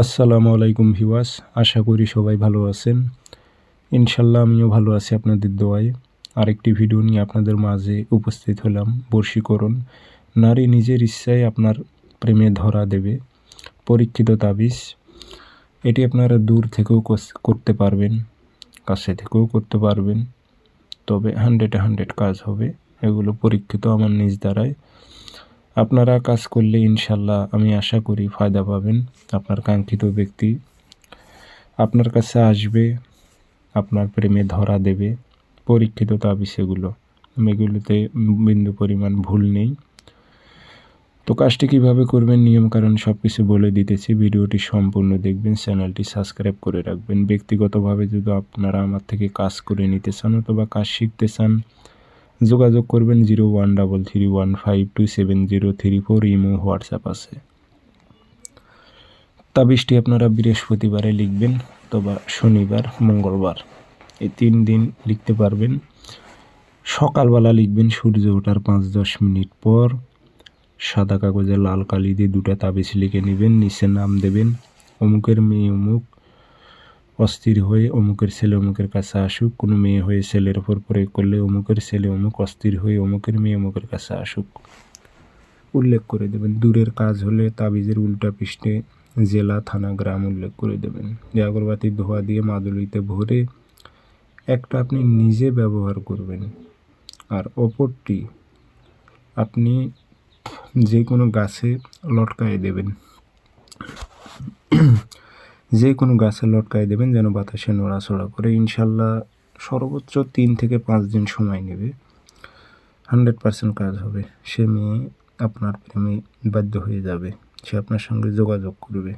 আসসালামু আলাইকুম ভিওয়াস আশা করি সবাই ভালো আছেন। ইনশাল্লাহ আমিও ভালো আছি আপনাদের দোয়ায়। আরেকটি ভিডিও নিয়ে আপনাদের মাঝে উপস্থিত হলাম, বর্ষীকরণ। নারী নিজের ইচ্ছায় আপনার প্রেমে ধরা দেবে। পরীক্ষিত তাবিজ, এটি আপনারা দূর থেকেও করতে পারবেন, কাছে থেকেও করতে পারবেন। তবে হান্ড্রেডে হান্ড্রেড কাজ হবে, এগুলো পরীক্ষিত আমার নিজ দ্বারায়। আপনারা কাজ করলে ইনশাল্লাহ আমি আশা করি ফায়দা পাবেন। আপনার কাঙ্ক্ষিত ব্যক্তি আপনার কাছে আসবে, আপনার প্রেমে ধরা দেবে, পরীক্ষিত তাবিজ এগুলো। এগুলোতে বিন্দু পরিমাণ ভুল নেই। তো কাজটি কীভাবে করবেন নিয়মকানুন সব কিছু বলে দিতেছি। ভিডিওটি সম্পূর্ণ দেখবেন, চ্যানেলটি সাবস্ক্রাইব করে রাখবেন। ব্যক্তিগতভাবে যদি আপনারা আমার থেকে কাজ করে নিতে চান অথবা কাজ শিখতে চান যোগাযোগ করবেন zero one double three one five two seven zero three four, imo, WhatsApp আছে। তাবিজটি আপনারা বৃহস্পতিবারে লিখবেন অথবা শনিবার, মঙ্গলবার। এই তিন দিন লিখতে পারবেন। সকালবেলা লিখবেন, সূর্য ওঠার পাঁচ দশ মিনিট পর। সাদা কাগজে লাল কালি দিয়ে দুটা তাবিজ লিখে নেবেন, নিচে নাম দেবেন, অমুকের মেয়ে অমুক অস্থির হয়ে অমুকের ছেলে অমুকের কাছে আসুক, কোনো মেয়ে হয়ে ছেলের ওপর প্রয়োগ করলে অমুকের ছেলে অমুক, অস্থির হয়ে অমুকের মেয়ে অমুকের কাছে আসুক। উল্লেখ করে দেবেন, দূরের কাজ হলে তাবিজের উল্টা পৃষ্ঠে জেলা, থানা, গ্রাম উল্লেখ করে দেবেন। যে আগরবাতির ধোয়া দিয়ে মাদুলিতে ভরে একটা আপনি নিজে ব্যবহার করবেন, আর অপরটি আপনি যে কোনো গাছে লটকায় দেবেন। যে কোনো গাছে লটকায় দেবেন যেন বাতাসে নড়াচড়া করে ইনশাল্লাহ সর্বোচ্চ তিন থেকে পাঁচ দিন সময় নেবে। হান্ড্রেড পার্সেন্ট কাজ হবে। সে মেয়ে আপনার প্রেমে বাধ্য হয়ে যাবে। সে আপনার সঙ্গে যোগাযোগ করবে।